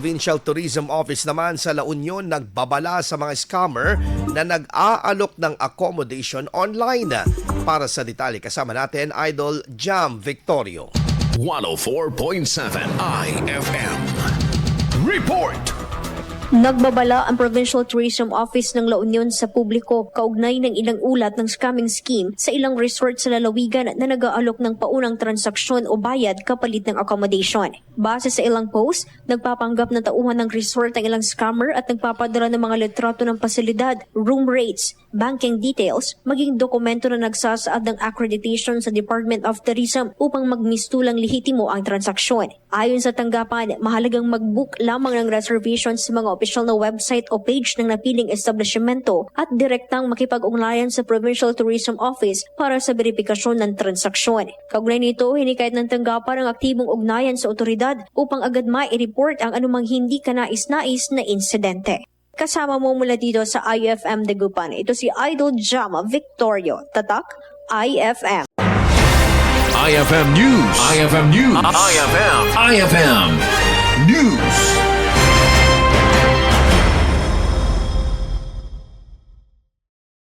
Provincial Tourism Office naman sa La Union nagbabala sa mga scammer na nag-aalok ng accommodation online. Para sa detalye kasama natin, Idol Jam Victorio. 104.7 IFM. Report! Nagbabala ang Provincial Tourism Office ng La Union sa publiko kaugnay ng ilang ulat ng scamming scheme sa ilang resort sa lalawigan na nag-aalok ng paunang transaksyon o bayad kapalit ng accommodation. Base sa ilang post, nagpapanggap na tauhan ng resort ang ilang scammer at nagpapadala ng mga litrato ng pasilidad, room rates, banking details, maging dokumento na nagsasaad ng accreditation sa Department of Tourism upang magmistulang lehitimo ang transaksyon. Ayon sa tanggapan, mahalagang mag-book lamang ng reservation sa mga opisyal na website o page ng napiling establishmento at direktang makipag-ugnayan sa Provincial Tourism Office para sa verifikasyon ng transaksyon. Kaugnay nito, hinikayat ng tanggapan ang aktibong ugnayan sa otoridad upang agad mai-report ang anumang hindi kanais-nais na insidente. Kasama mo mula dito sa IFM Dagupan. Ito si Idol Jama Victorio. Tatak, IFM. IFM News. IFM News. IFM. IFM News.